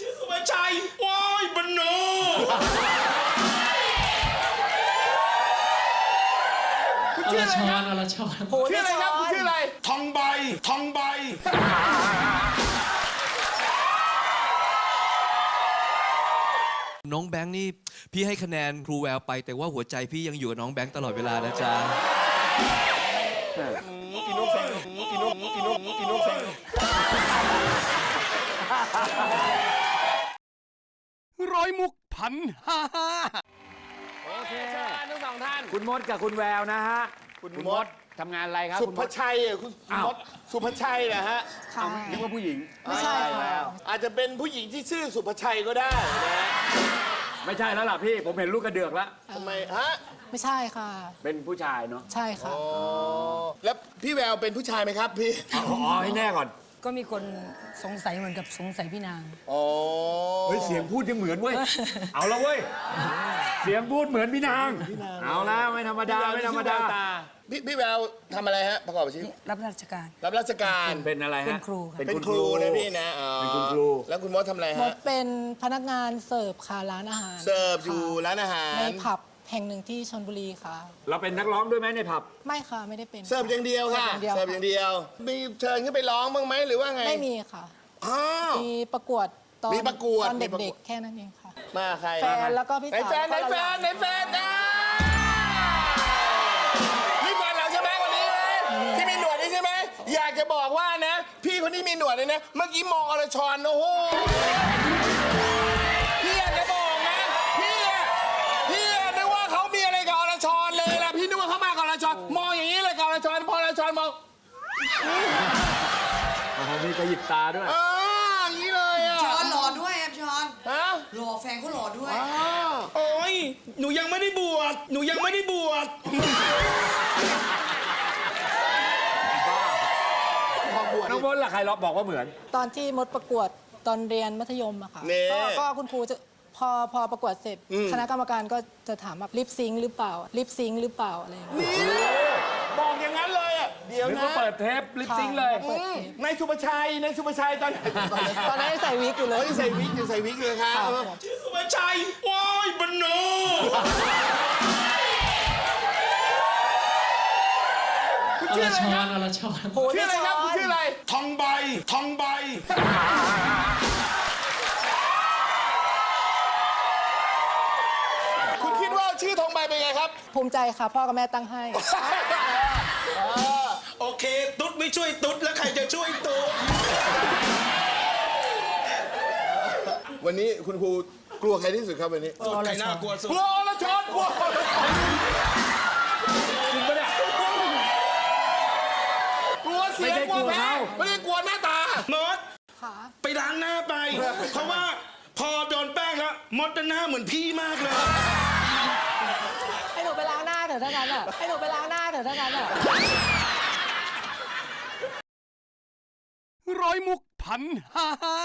ชื่อสุภาชัยว้ายบันโนอรชรอรชรชื่ออะไรครับคุณชื่ออะไร ทองใบทองใบ น้องแบงค์นี่พี่ให้คะแนนครูแววไป แต่ว่าหัวใจพี่ยังอยู่กับน้องแบงค์ตลอดเวลานะจ๊ะกินนกเซ็งกินนกกินนกกินนกเซ็งร้ อยมุกพันห้าห้าโอเคเชิญทั้งสองท่าน คุณมดกับคุณแววนะฮะ คุณคุณมมดดทำงานอะไรครับ สุคุณมภด ชัยอะคุณอ้าว มดสุภชัยนะฮะค่ะ นึกว่าผู้หญิง ไม่ใช่ค่ะอาจจะเป็นผู้หญิงที่ชื่อสุภชัยก็ได้นะฮะไม่ใช่แล้วล่ะพี่ผมเห็นลูกกระเดือกแล้ว ทำไมฮะไม่ใช่ค่ะ เป็นผู้ชายเนาะใช่ค่ะอ๋อแล้วพี่แววเป็นผู้ชายไหมครับพี่ อ๋อให้แน่ก่อน ก็มีคนสงสัยเหมือนกับสงสัยพี่นาง อ๋อเฮ้ยเสียงพูดยังเหมือนเว้ย เอาละเว้ย เสียงพูดเหมือนพี่นาง เอาละไม่ธรรมดาไม่ธรรมดา พี่พี่แววทำอะไรฮะประกอบอาชีพรับราชการรับราชการเป็นอะไรฮะ เป็นครูค่ะเป็นครูนะพี่นะอ๋อเป็นคุณครู แล้วคุณมดทำอะไรมฮะดเป็นพนักงานเสิร์ฟค่ะร้านอาหารเสิร์ฟอยู่ค่ะร้านอาหารในผับ แห่งหนึ่งที่ชนบุรีค่ะ เราเป็นนักร้องด้วยไหมในผับ ไม่ค่ะไม่ได้เป็น เสิร์ฟอย่างเดียวค่ะเสิร์ฟอย่างเดียวเสิร์ฟอย่างเดียวมีเชิญขึ้นไปร้องบ้างไหมหรือว่าไงไม่มีค่ะ อ้าว มีประกวดตอนมีประกวดตอนมีประกวด เด็กๆแค่นั้นเองค่ะ มาใครแฟนแล้วก็พี่ไหนสาวแฟนไหนก็แฟละนไหนแฟนอะนี่แฟนเราใช่ไหมคนนี้ไหมที่มีหนวดนี่ใช่ไหมอยากจะบอกว่านะ พี่คนที่มีหนวดเลยนะ เมื่อกี้มองอรชรโอ้โห โอ้โหมีกระหยิบตาด้วย อ่าอย่างนี้เลยอะช้อนหล่อด้วยครับช้อนฮะหล่อแฟนเขาหล่อด้วย อ้าวโอ้ย หนูยังไม่ได้บวช หนูยังไม่ได้บวชความบวชน้องมดล่ะใครเราบอกว่าเหมือน ตอนที่มดประกวดตอนเรียนมัธยมอะค่ะนี่ ก็ก็คุณครูจะพอพอประกวดเสร็จ คณะกรรมการก็จะถามแบบลิปซิงค์หรือเปล่าลิปซิงค์หรือเปล่าอะไรอย่างเงี้ยนี่บอกอย่างนั้นเลยอะ เดี๋ยวนึกนะว่าเปิดเทปลิปซิงค์เลยเปิดอืเทมปในสุภชัยในสุภชัยตอนตอนนั้นยังใส่วิกอยู่เลยเฮ้ยใส่วิกอยู่ใส่วิกเลยครับชื่อสุภาชัยว้ายบันโนอรชรอรชรชื่ออะไรครับคุณชื่ออะไร ทองใบทองใบ คุณคิดว่าชื่อทองใบเป็นไงครับ ภูมิใจค่ะ พ่อกับแม่ตั้งให้ โอเค ตุ๊ดไม่ช่วยตุ๊ดแล้วใครจะช่วยตุ๊ดวันนี้คุณครูกลัวใครที่สุดครับวันนี้ใครน่ากลัวสุดกลัวอรชรกลัวอรชรจริงปะเนี่ยกลัวเสียงไม่ได้กลัวกลัวแพ้เขาไม่ได้กลัวหน้าตามดค่ะไปล้างหน้าไป เพราะว่าพอโดนแป้งแล้วมดหน้าเหมือนพี่มากเลยให้หนูไปล้างหน้าเถอะถ้างั้นอะให้หนูไปล้างหน้าเถอะถ้างั้นอะ พันห้าห้า